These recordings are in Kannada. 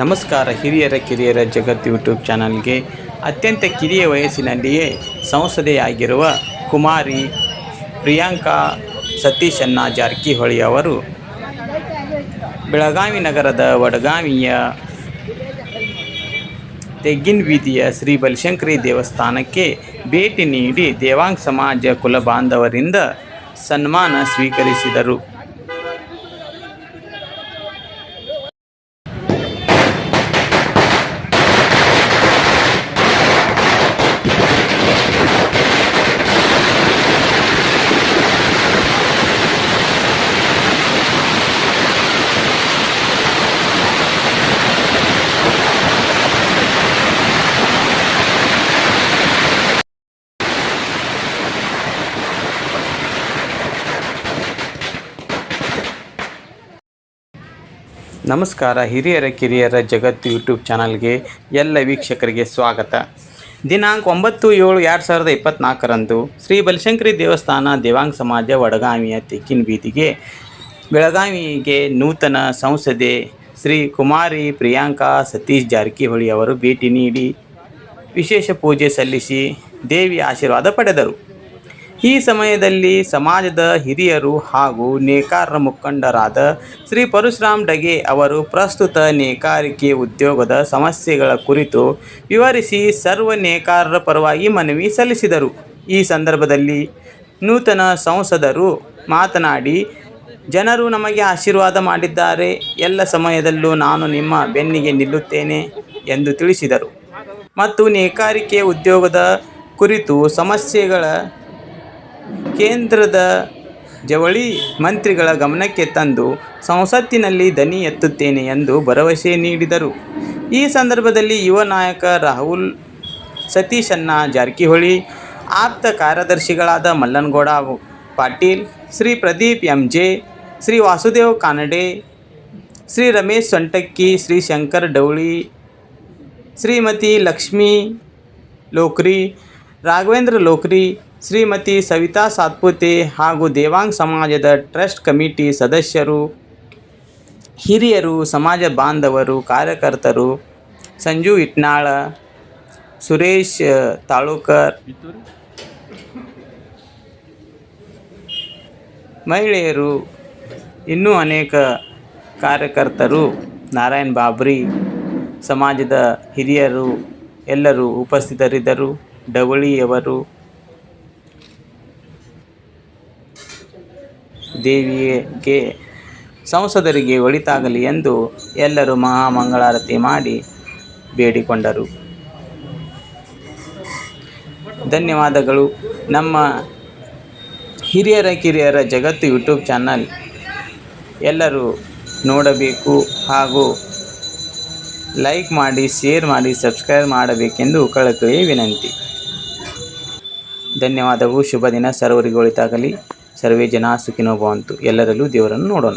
ನಮಸ್ಕಾರ ಹಿರಿಯರ, ಕಿರಿಯರ ಜಗತ್ ಯೂಟ್ಯೂಬ್ ಚಾನಲ್ಗೆ. ಅತ್ಯಂತ ಕಿರಿಯ ವಯಸ್ಸಿನಲ್ಲಿಯೇ ಸಂಸದೆಯಾಗಿರುವ ಕುಮಾರಿ ಪ್ರಿಯಾಂಕಾ ಸತೀಶನ್ನ ಜಾರಕಿಹೊಳಿ ಅವರು ಬೆಳಗಾವಿ ನಗರದ ವಡಗಾವಿಯ ತೆಗ್ಗಿನ ಬೀದಿಯ ಶ್ರೀ ಬಲಶಂಕರಿ ದೇವಸ್ಥಾನಕ್ಕೆ ಭೇಟಿ ನೀಡಿ ದೇವಾಂಗ್ ಸಮಾಜ ಕುಲ ಬಾಂಧವರಿಂದ ಸನ್ಮಾನ ಸ್ವೀಕರಿಸಿದರು. ನಮಸ್ಕಾರ, ಹಿರಿಯರ, ಕಿರಿಯರ, ಜಗತ್ತು ಯೂಟ್ಯೂಬ್ ಚಾನಲ್ಗೆ ಎಲ್ಲ ವೀಕ್ಷಕರಿಗೆ ಸ್ವಾಗತ. ದಿನಾಂಕ ಒಂಬತ್ತು ಏಳು ಎರಡು ಸಾವಿರದ ಇಪ್ಪತ್ತ್ನಾಲ್ಕರಂದು ಶ್ರೀ ಬಲಶಂಕರಿ ದೇವಸ್ಥಾನ ದೇವಾಂಗ ಸಮಾಜ ವಡಗಾಮಿಯ ತೆಕ್ಕಿನ ಬೀದಿಗೆ ಬೆಳಗಾವಿಗೆ ನೂತನ ಸಂಸದೆ ಶ್ರೀ ಕುಮಾರಿ ಪ್ರಿಯಾಂಕಾ ಸತೀಶ್ ಜಾರಕಿಹೊಳಿ ಅವರು ಭೇಟಿ ನೀಡಿ ವಿಶೇಷ ಪೂಜೆ ಸಲ್ಲಿಸಿ ದೇವಿ ಆಶೀರ್ವಾದ ಪಡೆದರು. ಈ ಸಮಯದಲ್ಲಿ ಸಮಾಜದ ಹಿರಿಯರು ಹಾಗೂ ನೇಕಾರರ ಮುಖಂಡರಾದ ಶ್ರೀ ಪರಶುರಾಮ್ ಡಗೆ ಅವರು ಪ್ರಸ್ತುತ ನೇಕಾರಿಕೆ ಉದ್ಯೋಗದ ಸಮಸ್ಯೆಗಳ ಕುರಿತು ವಿವರಿಸಿ ಸರ್ವ ನೇಕಾರರ ಪರವಾಗಿ ಮನವಿ ಸಲ್ಲಿಸಿದರು. ಈ ಸಂದರ್ಭದಲ್ಲಿ ನೂತನ ಸಂಸದರು ಮಾತನಾಡಿ, ಜನರು ನಮಗೆ ಆಶೀರ್ವಾದ ಮಾಡಿದ್ದಾರೆ. ಎಲ್ಲ ಸಮಯದಲ್ಲೂ ನಾನು ನಿಮ್ಮ ಬೆನ್ನಿಗೆ ನಿಲ್ಲುತ್ತೇನೆ ಎಂದು ತಿಳಿಸಿದರು. ಮತ್ತು ನೇಕಾರಿಕೆ ಉದ್ಯೋಗದ ಕುರಿತು ಸಮಸ್ಯೆಗಳ ಕೇಂದ್ರದ ಜವಳಿ ಮಂತ್ರಿಗಳ ಗಮನಕ್ಕೆ ತಂದು ಸಂಸತ್ತಿನಲ್ಲಿ ದನಿ ಎತ್ತುತ್ತೇನೆ ಎಂದು ಭರವಸೆ ನೀಡಿದರು. ಈ ಸಂದರ್ಭದಲ್ಲಿ ಯುವ ನಾಯಕ ರಾಹುಲ್ ಸತೀಶಣ್ಣ ಜಾರಕಿಹೊಳಿ, ಆಪ್ತ ಕಾರ್ಯದರ್ಶಿಗಳಾದ ಮಲ್ಲನಗೌಡ ಪಾಟೀಲ್, ಶ್ರೀ ಪ್ರದೀಪ್ ಎಂ ಜೆ ಶ್ರೀ ವಾಸುದೇವ್ ಕಾನಡೆ, ಶ್ರೀ ರಮೇಶ್ ಸೊಂಟಕ್ಕಿ, ಶ್ರೀ ಶಂಕರ್ ಡೌಳಿ, ಶ್ರೀಮತಿ ಲಕ್ಷ್ಮೀ ಲೋಕ್ರಿ, ರಾಘವೇಂದ್ರ ಲೋಕ್ರಿ ಶ್ರೀಮತಿ ಸವಿತಾ ಸಾತ್ಪುತೆ ಹಾಗೂ ದೇವಾಂಗ್ ಸಮಾಜದ ಟ್ರಸ್ಟ್ ಕಮಿಟಿ ಸದಸ್ಯರು, ಹಿರಿಯರು, ಸಮಾಜ ಬಾಂಧವರು, ಕಾರ್ಯಕರ್ತರು, ಸಂಜು ಇಟ್ನಾಳ, ಸುರೇಶ್ ತಾಳುಕರ್, ಮಹಿಳೆಯರು, ಇನ್ನೂ ಅನೇಕ ಕಾರ್ಯಕರ್ತರು, ನಾರಾಯಣ್ ಬಾಬ್ರಿ, ಸಮಾಜದ ಹಿರಿಯರು ಎಲ್ಲರೂ ಉಪಸ್ಥಿತರಿದ್ದರು. ಡವಳಿಯವರು ದೇವಿಗೆ ಸಂಸದರಿಗೆ ಒಳಿತಾಗಲಿ ಎಂದು ಎಲ್ಲರೂ ಮಹಾಮಂಗಳಾರತಿ ಮಾಡಿ ಬೇಡಿಕೊಂಡರು. ಧನ್ಯವಾದಗಳು. ನಮ್ಮ ಹಿರಿಯರ ಕಿರಿಯರ ಜಗತ್ತು ಯೂಟ್ಯೂಬ್ ಚಾನಲ್ ಎಲ್ಲರೂ ನೋಡಬೇಕು ಹಾಗೂ ಲೈಕ್ ಮಾಡಿ, ಶೇರ್ ಮಾಡಿ, ಸಬ್ಸ್ಕ್ರೈಬ್ ಮಾಡಬೇಕೆಂದು ಕಳಕಳಿ ವಿನಂತಿ. ಧನ್ಯವಾದವು. ಶುಭ ದಿನ. ಸರ್ವರಿಗೆ ಒಳಿತಾಗಲಿ. ಸರ್ವೇ ಜನ ಸುಖಿನೋ ಭವಂತು ಎಲ್ಲರಲ್ಲೂ ದೇವರನ್ನು ನೋಡೋಣ.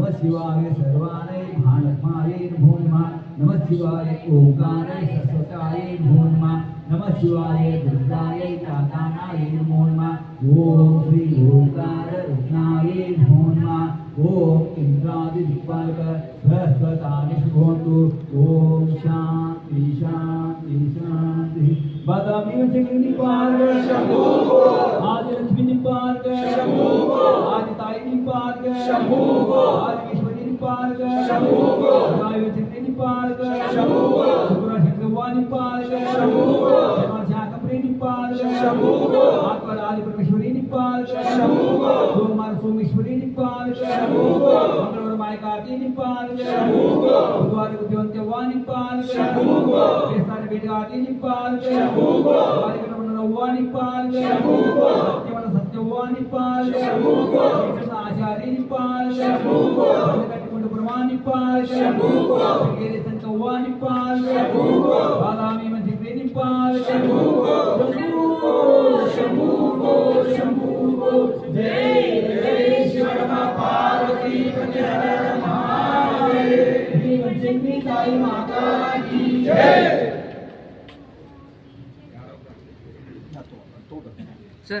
नमः शिवाय सर्वाणै महालक्ष्माय नमो नमः। नमः शिवाय ओंकाराय सरस्वताय नमो नमः। नमः शिवाय दुर्गाय काकानाय नमो नमः। ओम श्री ओंकार रत्नाय नमो नमः। ओम इंद्रादि दिक्पालक बृहस्पतानि शुभवन्तु ओम शांति शांति शांति। बादामी वचन निपाल शंभो आदि लक्ष्मी निपाल शंभो आदि தாய் நிற்பார்க சமூகோ ஆதிகேஸ்வரர் நிற்பார்க சமூகோ நாயகத்தில் நிற்பார்க சமூகோ சுப்ரசங்கவான் நிற்பார்க சமூகோ சாகப்ரே நிற்பார்க சமூகோ ஆத்மர் ஆதி பரமேஸ்வரி நிற்பார்க சமூகோ சோமார் சோமேஸ்வரி நிற்பார்க சமூகோ மங்களவர் மாயகார்த்தி நிற்பார்க சமூகோ புதுவாரி புத்திவந்தவான் நிற்பார்க சமூகோ பேசாரி வீடுகார்த்தி நிற்பார்க சமூகோ సత్యవాణి పాలే కేవల సత్యవాణి పాలే కృష్ణ ఆచారి పాలే కట్టుకుంటు పురవాణి పాలే సంతవాణి పాలే బాలామి మంచి వేణి పాలే జై జై శివరమ పార్వతి ప్రతి హర మహాదేవ జగ్ని తాయి మాతా జై ಜೈ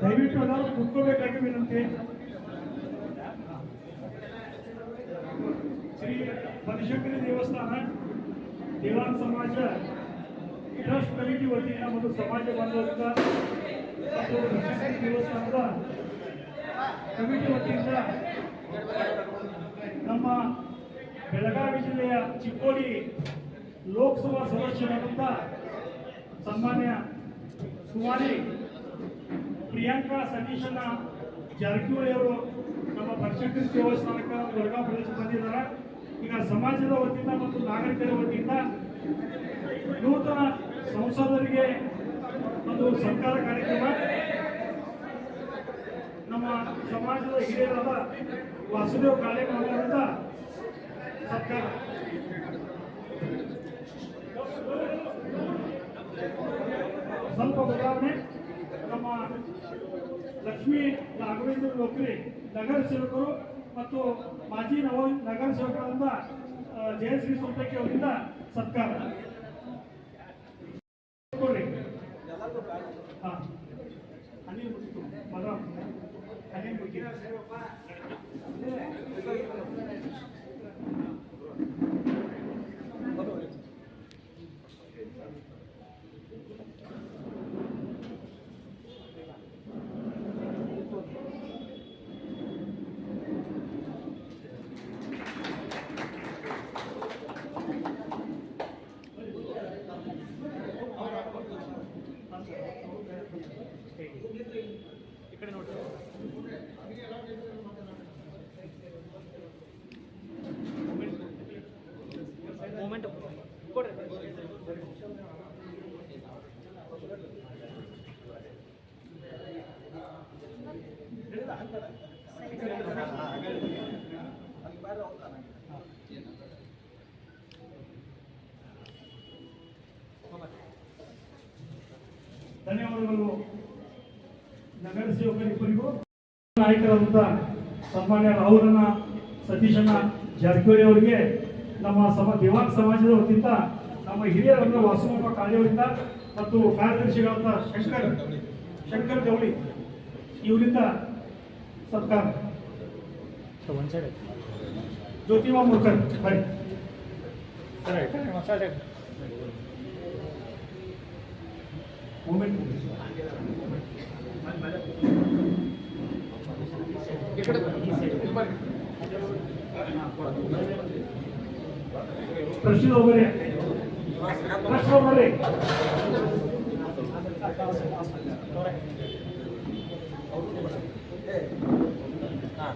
ದಯವಿಟ್ಟು ಎಲ್ಲರೂ ಕುತ್ಕೋಬೇಕಾಗಿ ವಿನಂತಿ ಶ್ರೀ ಬನಶಂಕರಿ ದೇವಸ್ಥಾನ, ದೇವಾನ್ ಸಮಾಜ, ಟ್ರಸ್ಟ್ ಕಮಿಟಿ ವತಿಯಿಂದ ಮತ್ತು ಸಮಾಜ ಬಾಂಧವರಿಂದ ಮತ್ತು ಬನಶಂಕರಿ ದೇವಸ್ಥಾನದ ಕಮಿಟಿ ವತಿಯಿಂದ ನಮ್ಮ ಬೆಳಗಾವಿ ಜಿಲ್ಲೆಯ ಚಿಕ್ಕೋಡಿ ಲೋಕಸಭಾ ಸದಸ್ಯರಾದಂಥ ಸನ್ಮಾನ್ಯ ಕುಮಾರಿ ಪ್ರಿಯಾಂಕಾ ಸತೀಶನ ಜಾರಕಿಹೊಳಿ ಅವರು ನಮ್ಮ ಪರಿಷತ್ತಿನ ದೇವಸ್ಥಾನಕ್ಕೆ ಬೆಳಗಾವಿ ಪ್ರದೇಶ ಬಂದಿದ್ದಾರೆ. ಈಗ ಸಮಾಜದ ವತಿಯಿಂದ ಮತ್ತು ನಾಗರಿಕರ ವತಿಯಿಂದ ನೂತನ ಸಂಸದರಿಗೆ ಒಂದು ಸರ್ಕಾರ ಕಾರ್ಯಕ್ರಮ. ನಮ್ಮ ಸಮಾಜದ ಹಿರಿಯರಾದ ವಾಸುದೇವ್ ಕಾಳೆ ಸರ್ಕಾರ ಸ್ವಲ್ಪ ಬದಲಾವಣೆ ನಮ್ಮ ಲಕ್ಷ್ಮೀ ರಾಘವೇಂದ್ರ ಲೋಕ್ರಿ ನಗರ ಸೇವಕರು ಮತ್ತು ಮಾಜಿ ನವ ನಗರ ಸೇವಕರಾದ ಜಯಶ್ರೀ ಸೊಂಟಕ್ಕೆ ಅವರಿಂದ ಸತ್ಕಾರ ಹಾಂ. ಅನಿಲ್. ಬಲರಾಮ್. ಅನಿಲ್ ಮುಗಿತು. ಧನ್ಯವಾದಗಳು. ನಗರ ಸೇವಕರಿಬ್ಬರಿಗೂ ನಾಯಕರಾದಂಥ ಸನ್ಮಾನ್ಯ ರಾಹುಲನ ಸತೀಶನ ಜಾರಕಿಹೊಳಿ ಅವರಿಗೆ ನಮ್ಮ ಸಮ ದಿವಾನ್ ಸಮಾಜದ ವತಿಯಿಂದ ನಮ್ಮ ಹಿರಿಯರಾದ ವಾಸುಮಪ್ಪ ಕಾಳೆಯವರಿಂದ ಮತ್ತು ಕಾರ್ಯದರ್ಶಿಗಳಾದ ಶಂಕರ್ ಶಂಕರ್ ಜವಳಿ ಇವರಿಂದ ಸತ್ಕಾರ. ಜ್ಯೋತಿಬಾ ಮುರ್ಕರ್, ಬನ್ನಿ. प्रश्न वगैरे प्रश्न वगैरे हाँ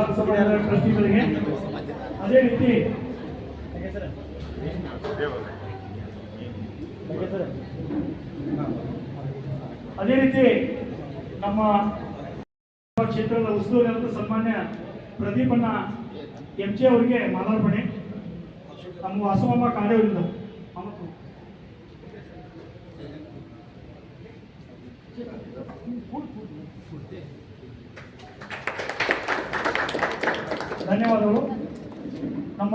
ವಿಧಾನಸಭಾ ಟ್ರಸ್ಟಿಗಳಿಗೆ ಅದೇ ರೀತಿ ಅದೇ ರೀತಿ ನಮ್ಮ ಕ್ಷೇತ್ರದ ಉಸ್ತುವಾರಿ ಸನ್ಮಾನ್ಯ ಪ್ರದೀಪಣ್ಣ ಎಂ ಜಿ ಅವರಿಗೆ ಮಾಲಾರ್ಪಣೆ. ನಮ್ಮ ವಾಸವಮ್ಮ ಕಾರ್ಯವರಿಂದ ಧನ್ಯವಾದಗಳು ನಮ್ಮ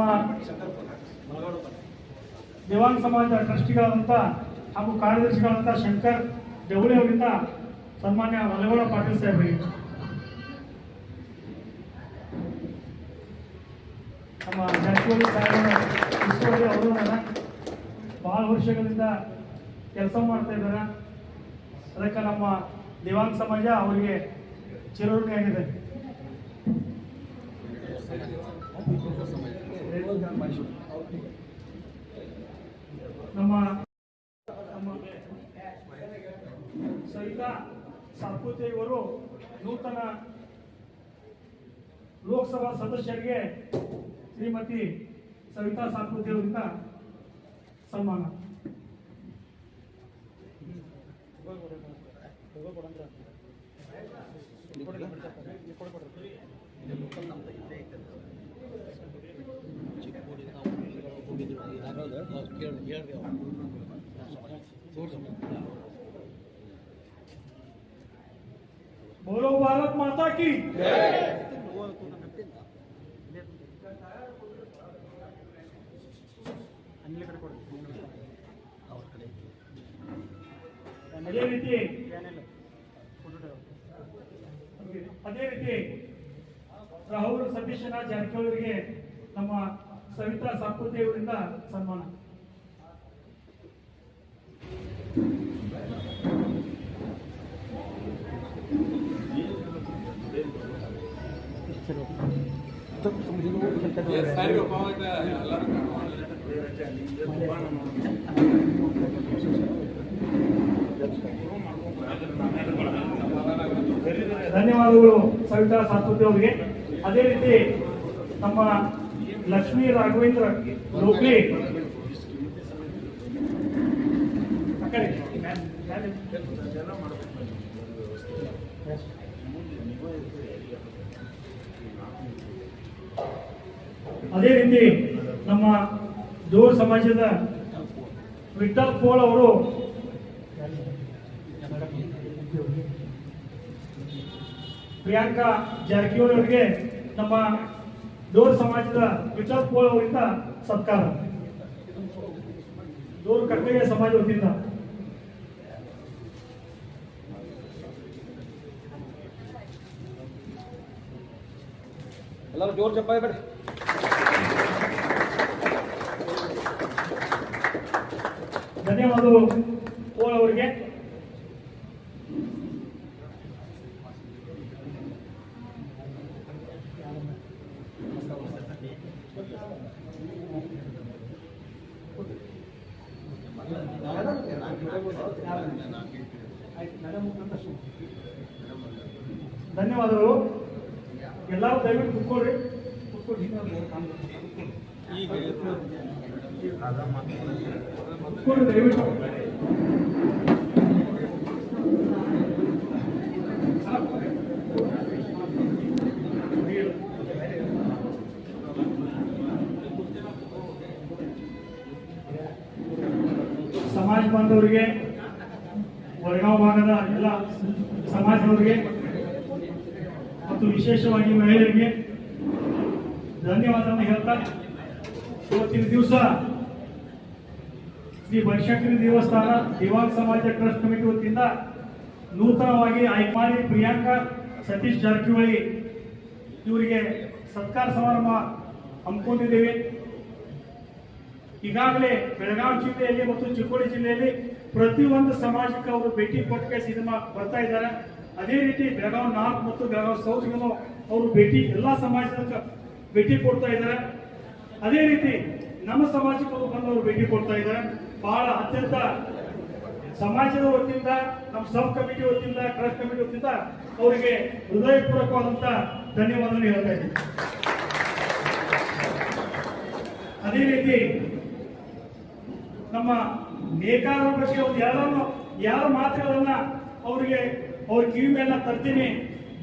ದೇವಾಂಗ ಸಮಾಜದ ಟ್ರಸ್ಟಿಗಳಾದಂಥ ಹಾಗೂ ಕಾರ್ಯದರ್ಶಿಗಳಾದಂಥ ಶಂಕರ್ ಅವರಿಂದ ಸನ್ಮಾನ್ಯ ಮಲಗೋಳ ಪಾಟೀಲ್ ಸಾಹೇಬರಿಗೆ. ನಮ್ಮ ಜಾರಕಿಹೊಳಿ ಸಾಹೇಬರ ಅವರು ಬಹಳ ವರ್ಷಗಳಿಂದ ಕೆಲಸ ಮಾಡ್ತಾ ಇದ್ದಾರೆ. ಅದಕ್ಕೆ ನಮ್ಮ ದೇವಾಂಗ ಸಮಾಜ ಅವರಿಗೆ ಚಿರಋಣಿಯಾಗಿದೆ. ನಮ್ಮ ನಮ್ಮ ಸವಿತಾ ಸಾಪುತೆ ಇವರು ನೂತನ ಲೋಕಸಭಾ ಸದಸ್ಯರಿಗೆ ಶ್ರೀಮತಿ ಸವಿತಾ ಅವರಿಂದ ಸನ್ಮಾನ बोलो भारत माता की ಅದೇ ರೀತಿ ಅದೇ ರೀತಿ ರಾಹುಲ್ ಸತೀಶನಾಥ್ ಜಾರಕಿಹೊಳಿ ಅವರಿಗೆ ನಮ್ಮ ಸವಿತಾ ಸಾಕುತೆ ಅವರಿಂದ ಸನ್ಮಾನ ಧನ್ಯವಾದಗಳು ಸವಿತಾ ಸಾತ್ಪತಿ ಅವರಿಗೆ. ಅದೇ ರೀತಿ ನಮ್ಮ ಲಕ್ಷ್ಮೀ ರಾಘವೇಂದ್ರ ಲೋಕ್ಲಿ ಆ ಕಡೆ. ಅದೇ ರೀತಿ ನಮ್ಮ ದೋರ್ ಸಮಾಜದ ವಿಠಲ್ ಪೋಲ್ ಅವರು ಪ್ರಿಯಾಂಕಾ ಜಾರಕಿಹೊಳಿ ಅವರಿಗೆ ನಮ್ಮ ದೋರ್ ಸಮಾಜದ ವಿಠಲ್ ಪೋಲ್ ಅವರಿಂದ ಸತ್ಕಾರ. ದೋರ್ ಕರ್ತವ್ಯ ಸಮಾಜ ವತಿಯಿಂದ. ಎಲ್ಲರೂ ಜೋರು ಚಪ್ಪಾಳೆ ಬೇಡಿ ಧನ್ಯವಾದಗಳು ಪೋಲ್ ಅವರಿಗೆ. ಧನ್ಯವಾದಗಳು ಎಲ್ಲರೂ ದಯವಿಟ್ಟು ಕುತ್ಕೊಳ್ರಿ ಕುತ್ಕೊಳ್ರಿ ಕುತ್ಕೊಳ್ರಿ ದಯವಿಟ್ಟು ಸಮಾಜ ಬಾಂಧವರಿಗೆ ವಡಗಾಂವ್ ಭಾಗದ ಎಲ್ಲ ಸಮಾಜದವರಿಗೆ ಮತ್ತು ವಿಶೇಷವಾಗಿ ಮಹಿಳೆಯರಿಗೆ ಹೇಳ್ತಾ ಇವತ್ತಿನ ದಿವಸ ಶ್ರೀ ಬನಶಂಕರಿ ದೇವಸ್ಥಾನ ದಿವಾಂಗ್ ಸಮಾಜ ಟ್ರಸ್ಟ್ ಕಮಿಟಿ ವತಿಯಿಂದ ನೂತನವಾಗಿ ಆಯ್ಕೆ ಪ್ರಿಯಾಂಕಾ ಸತೀಶ್ ಜಾರಕಿಹೊಳಿ ಇವರಿಗೆ ಸತ್ಕಾರ ಸಮಾರಂಭ ಹಮ್ಮಿಕೊಂಡಿದ್ದೇವೆ. ಈಗಾಗಲೇ ಬೆಳಗಾವಿ ಜಿಲ್ಲೆಯಲ್ಲಿ ಮತ್ತು ಚಿಕ್ಕೋಡಿ ಜಿಲ್ಲೆಯಲ್ಲಿ ಪ್ರತಿಯೊಂದು ಸಮಾಜಕ್ಕೆ ಅವರು ಭೇಟಿ ಕೊಟ್ಟಿಗೆ ಸಿನಿಮಾ ಬರ್ತಾ ಇದ್ದಾರೆ. ಅದೇ ರೀತಿ ಬೆಳಗಾವಿ ನಾರ್ತ್ ಮತ್ತು ಬೆಳಗಾವಿ ಸೌತ್ಗೂ ಅವರು ಭೇಟಿ ಎಲ್ಲ ಸಮಾಜದ ಭೇಟಿ ಕೊಡ್ತಾ ಇದ್ದಾರೆ. ಅದೇ ರೀತಿ ನಮ್ಮ ಸಮಾಜಕ್ಕೂ ಬಂದವರು ಭೇಟಿ ಕೊಡ್ತಾ ಇದ್ದಾರೆ. ಬಹಳ ಅತ್ಯಂತ ಸಮಾಜದ ವತಿಯಿಂದ, ನಮ್ಮ ಸಬ್ ಕಮಿಟಿ ವತಿಯಿಂದ ಟ್ರಸ್ಟ್ ಕಮಿಟಿ ವತಿಯಿಂದ ಅವರಿಗೆ ಹೃದಯಪೂರ್ವಕವಾದಂತ ಧನ್ಯವಾದಗಳು ಹೇಳ್ತಾ ಇದ್ದೀನಿ. ಅದೇ ರೀತಿ ನಮ್ಮ ನೇಕಾರರ ಬಗ್ಗೆ ಅವ್ರು ಯಾರನ್ನು, ಯಾರ ಮಾತುಗಳನ್ನ ಅವರಿಗೆ, ಅವ್ರ ಕಿವಿ ಮೇಲೆ ತರ್ತೀನಿ.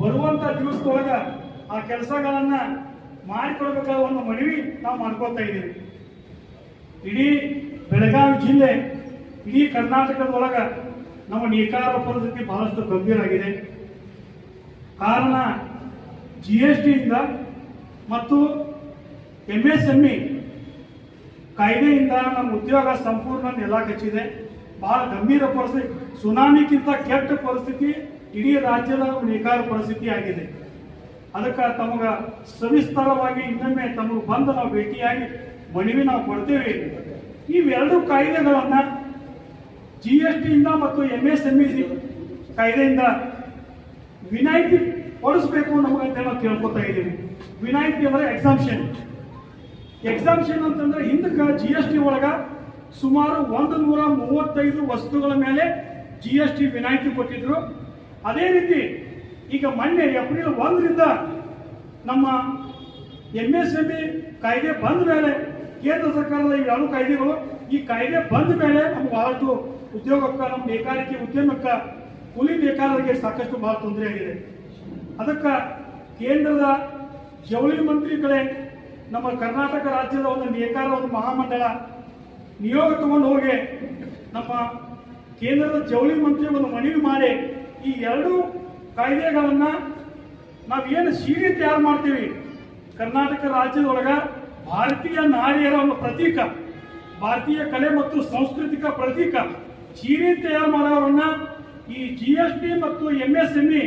ಬರುವಂತ ದಿವಸದೊಳಗ ಆ ಕೆಲಸಗಳನ್ನ ಮಾಡಿಕೊಡ್ಬೇಕಾದ ಒಂದು ಮನವಿ ನಾವು ಮಾಡ್ಕೊತಾ ಇದ್ದೀವಿ. ಇಡೀ ಬೆಳಗಾವಿ ಜಿಲ್ಲೆ, ಇಡೀ ಕರ್ನಾಟಕದೊಳಗ ನಮ್ಮ ನೇಕಾರ ಪರಿಸ್ಥಿತಿ ಬಹಳಷ್ಟು ಗಂಭೀರ ಆಗಿದೆ. ಕಾರಣ ಜಿ ಎಸ್ ಟಿಯಿಂದ ಮತ್ತು ಎಂ ಎಸ್ ಎಂ ಇ ಕಾಯ್ದೆಯಿಂದ ನಮ್ಮ ಉದ್ಯೋಗ ಸಂಪೂರ್ಣ ನೆಲ ಕಚ್ಚಿದೆ. ಬಹಳ ಗಂಭೀರ ಪರಿಸ್ಥಿತಿ, ಸುನಾಮಿಗಿಂತ ಕೆಟ್ಟ ಪರಿಸ್ಥಿತಿ ಇಡೀ ರಾಜ್ಯದ ನೇಕಾರ ಪರಿಸ್ಥಿತಿ ಆಗಿದೆ. ಅದಕ್ಕೆ ತಮಗ ಸವಿಸ್ತಾರವಾಗಿ ಇನ್ನೊಮ್ಮೆ ತಮಗೆ ಬಂದು ನಾವು ಭೇಟಿಯಾಗಿ ಮನವಿ ನಾವು ಕೊಡ್ತೇವೆ. ಇವೆರಡು ಕಾಯ್ದೆಗಳನ್ನ ಜಿ ಎಸ್ ಟಿಯಿಂದ ಮತ್ತು ಎಂ ಎಸ್ ಎಂ ಇ ಕಾಯ್ದೆಯಿಂದ ವಿನಾಯಿತಿ ಕೊಡಿಸ್ಬೇಕು ನಮಗಂತ ನಾವು ಕೇಳ್ಕೊತಾ ಇದ್ದೀವಿ. ವಿನಾಯಿತಿ ಅಂದ್ರೆ ಎಕ್ಸಾಮ್ಷನ್ ಎಕ್ಸಾಮ್ಷನ್ ಅಂತಂದ್ರೆ ಹಿಂದಕ್ಕೆ ಜಿ ಎಸ್ ಟಿ ಒಳಗ ಸುಮಾರು ಒಂದು ನೂರ ಮೂವತ್ತೈದು ವಸ್ತುಗಳ ಮೇಲೆ ಜಿ ಎಸ್ ಟಿ ವಿನಾಯಿತಿ ಕೊಟ್ಟಿದ್ರು. ಅದೇ ರೀತಿ ಈಗ ಮೊನ್ನೆ ಏಪ್ರಿಲ್ ಒಂದರಿಂದ ನಮ್ಮ ಎಂ ಎಸ್ ಎಂ ಇ ಕಾಯ್ದೆ ಬಂದ ಮೇಲೆ ಕೇಂದ್ರ ಸರ್ಕಾರದ ಎರಡು ಕಾಯ್ದೆಗಳು ಈ ಕಾಯ್ದೆ ಬಂದ ಮೇಲೆ ನಮ್ಗೆ ಬಹಳಷ್ಟು ಉದ್ಯೋಗಕ್ಕ ನಮ್ಮ ನೇಕಾರಿಕೆ ಉದ್ಯಮಕ್ಕೆ, ಕೂಲಿ ನೇಕಾರರಿಗೆ ಸಾಕಷ್ಟು ಬಹಳ ತೊಂದರೆ ಆಗಿದೆ. ಅದಕ್ಕೆ ಕೇಂದ್ರದ ಜವಳಿ ಮಂತ್ರಿಗಳೇ ನಮ್ಮ ಕರ್ನಾಟಕ ರಾಜ್ಯದ ಒಂದು ನೇಕಾರ, ಒಂದು ಮಹಾಮಂಡಳ ನಿಯೋಗ ತಗೊಂಡು ಹೋಗಿ ನಮ್ಮ ಕೇಂದ್ರದ ಜವಳಿ ಮಂತ್ರಿ ಒಂದು ಮನವಿ ಮಾಡಿ ಈ ಎರಡು ಕಾಯ್ದೆಗಳನ್ನ ನಾವೇನು ಸೀರೆ ತಯಾರು ಮಾಡ್ತೀವಿ? ಕರ್ನಾಟಕ ರಾಜ್ಯದೊಳಗ ಭಾರತೀಯ ನಾರಿಯರ ಒಂದು ಪ್ರತೀಕ, ಭಾರತೀಯ ಕಲೆ ಮತ್ತು ಸಾಂಸ್ಕೃತಿಕ ಪ್ರತೀಕ. ಸೀರೆ ತಯಾರು ಮಾಡೋರನ್ನ ಈ ಜಿ ಎಸ್ ಟಿ ಮತ್ತು ಎಂ ಎಸ್ ಎಂ ಇ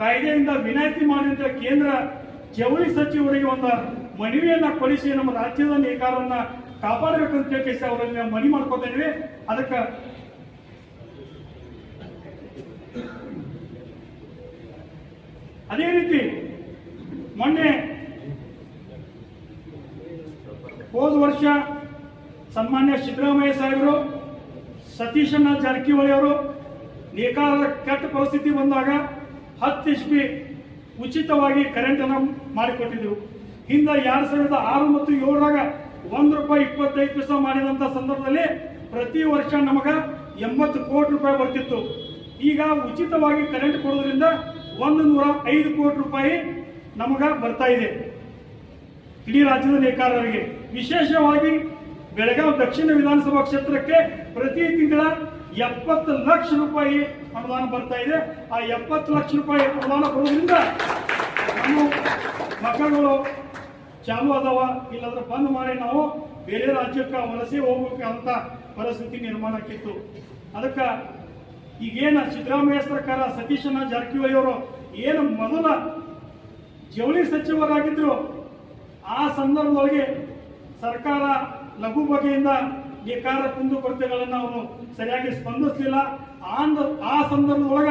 ಕಾಯ್ದೆಯಿಂದ ವಿನಾಯಿತಿ ಮಾಡಿದ ಕೇಂದ್ರ ಜವಳಿ ಸಚಿವರಿಗೆ ಒಂದು ಮನವಿಯನ್ನ ಕೊಡಿಸಿ ನಮ್ಮ ರಾಜ್ಯದ ನೇಕಾರನ್ನ ಕಾಪಾಡಬೇಕಂತ ಹೇಳಿ ಅವರಲ್ಲಿ ನಾವು ಮನವಿ ಮಾಡ್ಕೊತಾ ಇದ್ವಿ. ಅದಕ್ಕೆ ಅದೇ ರೀತಿ ಮೊನ್ನೆ ಹೋದ ವರ್ಷ ಸನ್ಮಾನ್ಯ ಸಿದ್ದರಾಮಯ್ಯ ಸಾಹೇಬರು ಸತೀಶಣ್ಣ ಜಾರಕಿಹೊಳಿ ಅವರು ನೇಕಾರರ ಕೆಟ್ಟ ಪರಿಸ್ಥಿತಿ ಬಂದಾಗ ಹತ್ತು ಎಚ್ ಪಿ ಉಚಿತವಾಗಿ ಕರೆಂಟ್ ಅನ್ನು ಮಾಡಿಕೊಟ್ಟಿದ್ದೆವು ಹಿಂದೆ ಎರಡು ಸಾವಿರದ ಆರು ಮತ್ತು ಏಳರಾಗ ಒಂದು ರೂಪಾಯಿ ಇಪ್ಪತ್ತೈದು ಪೈಸೆ ಮಾಡಿದಂತ ಸಂದರ್ಭದಲ್ಲಿ ಪ್ರತಿ ವರ್ಷ ನಮಗ ಎಂಬತ್ತು ಕೋಟಿ ರೂಪಾಯಿ ಬರ್ತಿತ್ತು. ಈಗ ಉಚಿತವಾಗಿ ಕರೆಂಟ್ ಕೊಡೋದ್ರಿಂದ ಒಂದು ನೂರ ಐದು ಕೋಟಿ ರೂಪಾಯಿ ನಮಗ ಬರ್ತಾ ಇದೆ. ಇಡೀ ರಾಜ್ಯದ ನೇಕಾರರಿಗೆ. ವಿಶೇಷವಾಗಿ ಬೆಳಗಾವಿ ದಕ್ಷಿಣ ವಿಧಾನಸಭಾ ಕ್ಷೇತ್ರಕ್ಕೆ ಪ್ರತಿ ತಿಂಗಳ ಎಪ್ಪತ್ತು ಲಕ್ಷ ರೂಪಾಯಿ ಅನುದಾನ ಬರ್ತಾ ಇದೆ. ಆ ಎಪ್ಪತ್ತು ಲಕ್ಷ ರೂಪಾಯಿ ಅನುದಾನ ಬರೋದ್ರಿಂದ ನಮ್ಮ ಮಕ್ಕಳುಗಳು ಚಾಲು ಅದಾವ, ಇಲ್ಲಾಂದ್ರೆ ಬಂದ್ ಮಾಡಿ ನಾವು ಬೇರೆ ರಾಜ್ಯಕ್ಕೆ ವಲಸೆ ಹೋಗ್ಬೇಕಂತ ಪರಿಸ್ಥಿತಿ ನಿರ್ಮಾಣ ಆಕಿತ್ತು ಅದಕ್ಕೆ ಈಗೇನ ಸಿದ್ದರಾಮಯ್ಯ ಸರ್ಕಾರ ಸತೀಶನ ಜಾರಕಿಹೊಳಿ ಅವರು ಏನು ಮೊದಲ ಜವಳಿ ಸಚಿವರಾಗಿದ್ರು, ಆ ಸಂದರ್ಭದೊಳಗೆ ಸರ್ಕಾರ ಲಘು ಬಗೆಯಿಂದ ನೇಕಾರ ಕುಂದು ಕೊರತೆಗಳನ್ನು ಅವರು ಸರಿಯಾಗಿ ಸ್ಪಂದಿಸಲಿಲ್ಲ. ಆಂದ- ಆ ಸಂದರ್ಭದೊಳಗ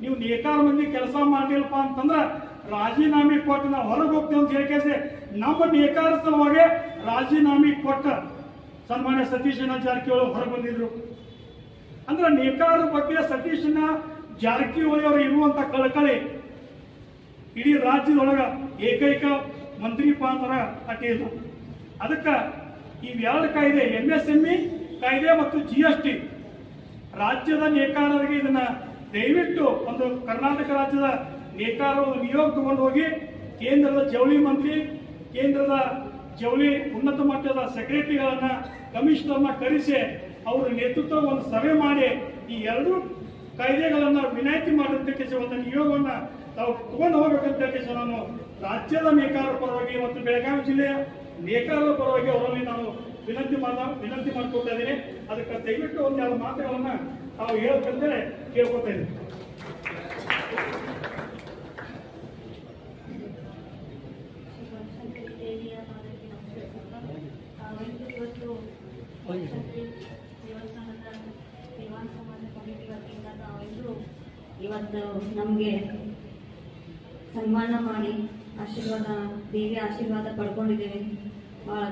ನೀವು ನೇಕಾರ ಮಂದಿ ಕೆಲಸ ಮಾಡಲಿಲ್ಲಪ್ಪ ಅಂತಂದ್ರೆ ರಾಜೀನಾಮೆ ಕೊಟ್ಟು ನಾವು ಹೊರಗೆ ಹೋಗ್ತೇವೆ ಅಂತ ಹೇಳಿಕೆ ನಮ್ಮ ನೇಕಾರ ಸಲುವಾಗಿ ರಾಜೀನಾಮೆ ಕೊಟ್ಟ ಸನ್ಮಾನ್ಯ ಸತೀಶಣ್ಣ ಜಾರಕಿಹೊಳಿ ಹೊರಗೆ ಬಂದಿದ್ರು. ಅಂದ್ರೆ ನೇಕಾರ ಬಗ್ಗೆ ಸತೀಶನ ಜಾರಕಿಹೊಳಿ ಅವರು ಇರುವಂತ ಕಳಕಳಿ ಇಡೀ ರಾಜ್ಯದೊಳಗ ಏಕೈಕ ಮಂತ್ರಿ ಪಾಂತರ ಇಲ್ಲ ಅದಕ್ಕೆ ಇವೆರಡು ಕಾಯ್ದೆ ಎಂ ಎಸ್ ಎಂ ಇ ಕಾಯ್ದೆ ಮತ್ತು ಜಿ ಎಸ್ ಟಿ ರಾಜ್ಯದ ನೇಕಾರರಿಗೆ ಇದನ್ನ ದಯವಿಟ್ಟು ಒಂದು ಕರ್ನಾಟಕ ರಾಜ್ಯದ ನೇಕಾರ ನಿಯೋಗ ತಗೊಂಡು ಹೋಗಿ ಕೇಂದ್ರದ ಜವಳಿ ಮಂತ್ರಿ, ಕೇಂದ್ರದ ಜವಳಿ ಉನ್ನತ ಮಟ್ಟದ ಸೆಕ್ರೆಟರಿಗಳನ್ನ ಕಮಿಷನರ್ನ ಕರೆಸಿ ಅವರ ನೇತೃತ್ವ ಒಂದು ಸಭೆ ಮಾಡಿ ಈ ಎರಡು ಕಾಯ್ದೆಗಳನ್ನು ವಿನಾಯಿತಿ ಮಾಡೋದಕ್ಕೆ ಒಂದು ನಿಯೋಗವನ್ನು ತಾವು ತಗೊಂಡು ಹೋಗ್ಬೇಕಂತ ಹೇಳಿ ನಾನು ರಾಜ್ಯದ ನೇಕಾರರ ಪರವಾಗಿ ಮತ್ತು ಬೆಳಗಾವಿ ಜಿಲ್ಲೆಯ ನೇಕಾರರ ಪರವಾಗಿ ಅವರಲ್ಲಿ ನಾನು ವಿನಂತಿ ಮಾಡ, ವಿನಂತಿ ಮಾಡ್ಕೊಳ್ತಾ ಇದ್ದೀನಿ. ಅದಕ್ಕೆ ದಯವಿಟ್ಟು ಒಂದೆರಡು ಮಾತುಗಳನ್ನು ಮಾತುಗಳನ್ನ ತಾವು ಹೇಳ್ಬೇಕಂತೇಳಿ ಕೇಳ್ಕೊತಾ ಇದ್ದೀನಿ ದೇವಿಯ ಪಾದಕ್ಕೆ ನಮಸ್ಕರಿಸುತ್ತಾ, ನಾವೆಂದು ಇವತ್ತು ಬನಶಂಕರಿ ಇವತ್ತು ನಮಗೆ ಸನ್ಮಾನ ಮಾಡಿ ಆಶೀರ್ವಾದ, ದೇವಿ ಆಶೀರ್ವಾದ ಪಡ್ಕೊಂಡಿದ್ದೇವೆ. ಭಾಳ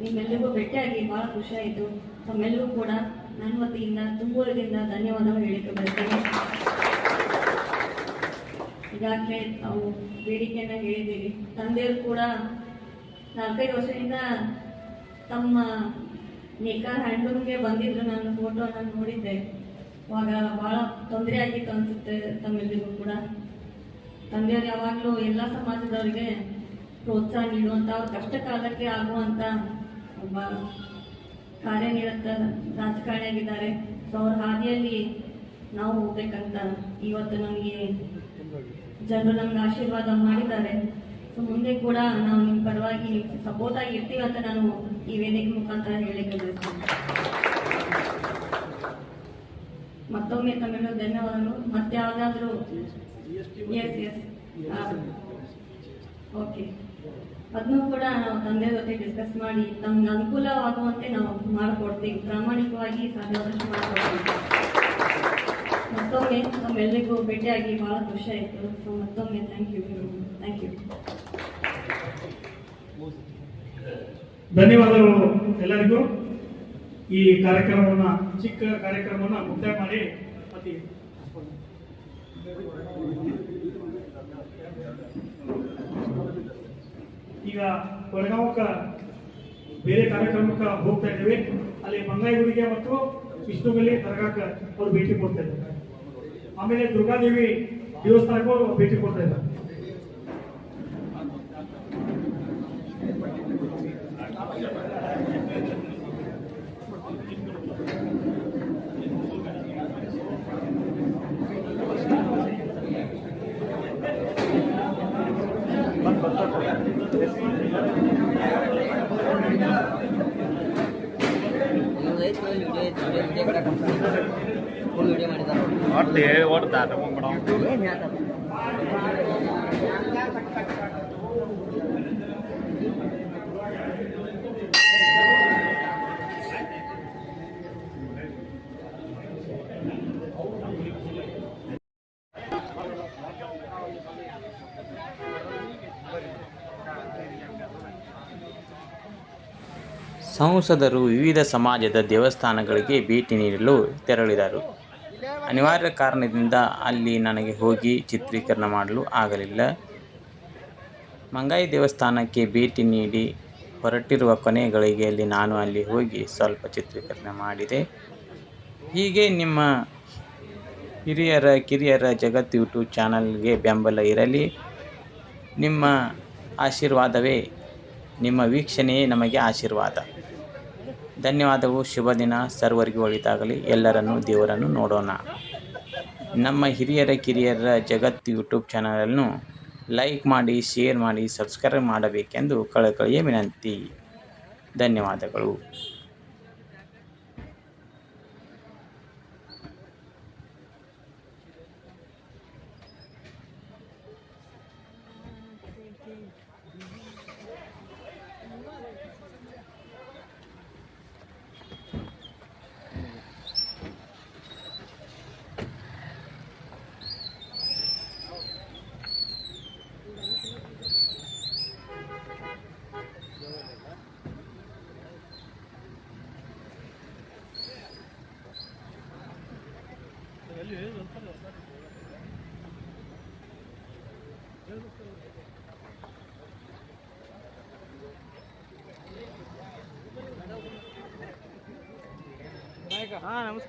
ನಿಮ್ಮೆಲ್ಲರಿಗೂ ಭೇಟಿಯಾಗಿ ಭಾಳ ಖುಷಿ ಆಯಿತು. ತಮ್ಮೆಲ್ಲರಿಗೂ ಕೂಡ ನನ್ನ ವತಿಯಿಂದ ತುಂಬೂರದಿಂದ ಧನ್ಯವಾದಗಳು ಹೇಳಿಕೆ ಬರ್ತೇನೆ ಈಗಾಗಲೇ ನಾವು ಬೇಡಿಕೆಯನ್ನು ಹೇಳಿದ್ದೀವಿ. ತಂದೆಯವರು ಕೂಡ ನಾಲ್ಕೈದು ವರ್ಷದಿಂದ ತಮ್ಮ ನೇಕಾರ್ ಹ್ಯಾಂಡ್ಲೂಮ್ಗೆ ಬಂದಿದ್ರು, ನಾನು ಫೋಟೋನ ನೋಡಿದ್ದೆ. ಅವಾಗ ಭಾಳ ತೊಂದರೆ ಆಗಿತ್ತು ಅನ್ಸುತ್ತೆ ತಮ್ಮೆಲ್ಲರಿಗೂ ಕೂಡ. ತಂದೆಯವರು ಯಾವಾಗಲೂ ಎಲ್ಲ ಸಮಾಜದವರಿಗೆ ಪ್ರೋತ್ಸಾಹ ನೀಡುವಂಥ ಅವ್ರ ಕಷ್ಟ ಕಾಲಕ್ಕೆ ಆಗುವಂಥ ಒಬ್ಬ ಕಾರ್ಯನಿರತ ರಾಜಕಾರಣಿಯಾಗಿದ್ದಾರೆ. ಸೊ ಅವ್ರ ಹಾದಿಯಲ್ಲಿ ನಾವು ಹೋಗ್ಬೇಕಂತ ಇವತ್ತು ನಮಗೆ ಜನರು ನಮ್ಗೆ ಆಶೀರ್ವಾದ ಮಾಡಿದ್ದಾರೆ. ಸೊ ಮುಂದೆ ಕೂಡ ನಾವು ನಿಮ್ಮ ಪರವಾಗಿ ಸಪೋರ್ಟ್ ಆಗಿ ಇರ್ತೀವಿ ಅಂತ ನಾನು ಈ ವೇದಿಕೆ ಮುಖಾಂತರ ಹೇಳಿಕೆ ಬಯಸ್ತೀನಿ ಮತ್ತೊಮ್ಮೆ ತಮ್ಮೆಲ್ಲರೂ ಧನ್ಯವಾದಗಳು. ಮತ್ತೆ ಯಾವ್ದಾದ್ರು? ಎಸ್ ಎಸ್ ಓಕೆ ಅದನ್ನು ಕೂಡ ನಾವು ತಂದೆ ಜೊತೆ ಡಿಸ್ಕಸ್ ಮಾಡಿ ತಮ್ಗೆ ಅನುಕೂಲವಾಗುವಂತೆ ನಾವು ಮಾಡಿಕೊಡ್ತೀವಿ. ಪ್ರಾಮಾಣಿಕವಾಗಿ ಸಾಧ್ಯವಾದಷ್ಟು ಮಾಡಿಕೊಡ್ತೀವಿ. ಮತ್ತೊಮ್ಮೆ ತಮ್ಮೆಲ್ಲರಿಗೂ ಭೇಟಿಯಾಗಿ ಬಹಳ ಖುಷಿ ಆಯಿತು. ಸೊ ಮತ್ತೊಮ್ಮೆ ಥ್ಯಾಂಕ್ ಯು ಥ್ಯಾಂಕ್ ಯು ಧನ್ಯವಾದಗಳು ಎಲ್ಲರಿಗೂ. ಈ ಕಾರ್ಯಕ್ರಮವನ್ನ, ಚಿಕ್ಕ ಕಾರ್ಯಕ್ರಮವನ್ನ ಮುಕ್ತಾಯ ಮಾಡಿ ಅತಿ ಈಗ ಕೊಳಗಾವಕ್ಕ ಬೇರೆ ಕಾರ್ಯಕ್ರಮಕ್ಕೆ ಹೋಗ್ತಾ ಇದ್ದೀವಿ. ಅಲ್ಲಿ ಮಂಗಾಯಿಗುಡಿಗೆ ಮತ್ತು ವಿಷ್ಣುಗಲ್ಲಿ ದರ್ಗಾಕ ಅವ್ರು ಭೇಟಿ ಕೊಡ್ತಾ ಇದ್ದಾರೆ. ಆಮೇಲೆ ದುರ್ಗಾದೇವಿ ದೇವಸ್ಥಾನಕ್ಕೂ ಭೇಟಿ ಕೊಡ್ತಾ ಇದ್ದಾರೆ. ಸಂಸದರು ವಿವಿಧ ಸಮಾಜದ ದೇವಸ್ಥಾನಗಳಿಗೆ ಭೇಟಿ ನೀಡಲು ತೆರಳಿದರು. ಅನಿವಾರ್ಯ ಕಾರಣದಿಂದ ಅಲ್ಲಿ ನನಗೆ ಹೋಗಿ ಚಿತ್ರೀಕರಣ ಮಾಡಲು ಆಗಲಿಲ್ಲ. ಮಂಗಾಯಿ ದೇವಸ್ಥಾನಕ್ಕೆ ಭೇಟಿ ನೀಡಿ ಹೊರಟಿರುವ ಕೊನೆಯ ಗಳಿಗೆಯಲ್ಲಿ ನಾನು ಅಲ್ಲಿ ಹೋಗಿ ಸ್ವಲ್ಪ ಚಿತ್ರೀಕರಣ ಮಾಡಿದೆ. ಹೀಗೆ ನಿಮ್ಮ ಹಿರಿಯರ, ಕಿರಿಯರ ಜಗತ್ ಯೂಟ್ಯೂಬ್ ಚಾನಲ್ಗೆ ಬೆಂಬಲ ಇರಲಿ. ನಿಮ್ಮ ಆಶೀರ್ವಾದವೇ ನಿಮ್ಮ ವೀಕ್ಷಣೆಯೇ ನಮಗೆ ಆಶೀರ್ವಾದ. ಧನ್ಯವಾದವು. ಶುಭ ದಿನ. ಸರ್ವರಿಗೂ ಒಳಿತಾಗಲಿ. ಎಲ್ಲರನ್ನೂ ದೇವರನ್ನು ನೋಡೋಣ. ನಮ್ಮ ಹಿರಿಯರ ಕಿರಿಯರ ಜಗತ್ ಯೂಟ್ಯೂಬ್ ಚಾನಲನ್ನು ಲೈಕ್ ಮಾಡಿ, ಶೇರ್ ಮಾಡಿ, ಸಬ್ಸ್ಕ್ರೈಬ್ ಮಾಡಬೇಕೆಂದು ಕಳಕಳಿಯ ವಿನಂತಿ. ಧನ್ಯವಾದಗಳು.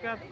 ಹಾಂ ನಮಸ್ಕಾರ